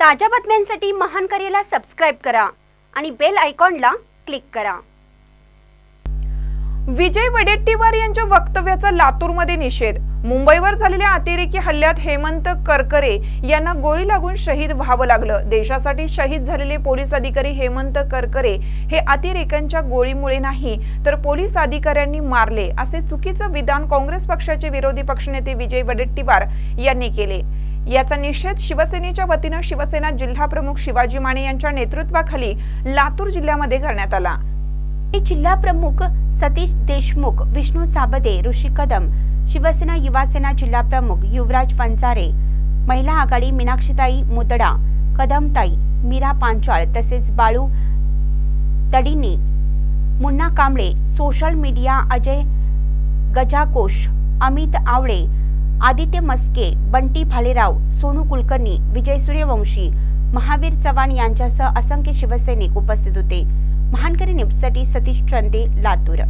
ताज्या बातम्यांसाठी महान करेला सबस्क्राईब करा आणि बेल आयकॉनला क्लिक करा. विजय वडेट्टीवार यांच्या वक्तव्याचा लातूरमध्ये निषेध. मुंबईवर झालेल्या अतिरेकी हल्ल्यात हेमंत करकरे यांना गोळी लागून शहीद व्हावं लागलं. देशासाठी शहीद झालेले पोलीस अधिकारी हेमंत करकरे हे अतिरेक्यांच्या गोळीमुळे नाही तर पोलीस अधिकाऱ्यांनी मारले असे चुकीचं विधान काँग्रेस पक्षाचे विरोधी पक्षनेते विजय वडेट्टीवार यांनी केले. याचा निषेध शिवसेनेच्या वतीनं शिवसेना जिल्हाप्रमुख शिवाजी माने यांच्या नेतृत्वाखाली लातूर जिल्ह्यामध्ये करण्यात आला. जिल्हा प्रमुख सतीश देशमुख विष्णू साबदे ऋषी कदम शिवसेना युवासेना जिल्हा प्रमुख युवराज वंजारे महिला आघाडी मीनाक्षीताई मुदडा कदमताई मीरा पांचाळ तसेच बाळू तडिनी मुन्ना कांबळे सोशल मीडिया अजय गजाकोश अमित आवळे आदित्य मस्के बंटी भालेराव सोनू कुलकर्णी विजय सूर्यवंशी महावीर चव्हाण यांच्यासह असंख्य शिवसैनिक उपस्थित होते. महानकरी न्यूजसाठी सतीश चंदे लातूर.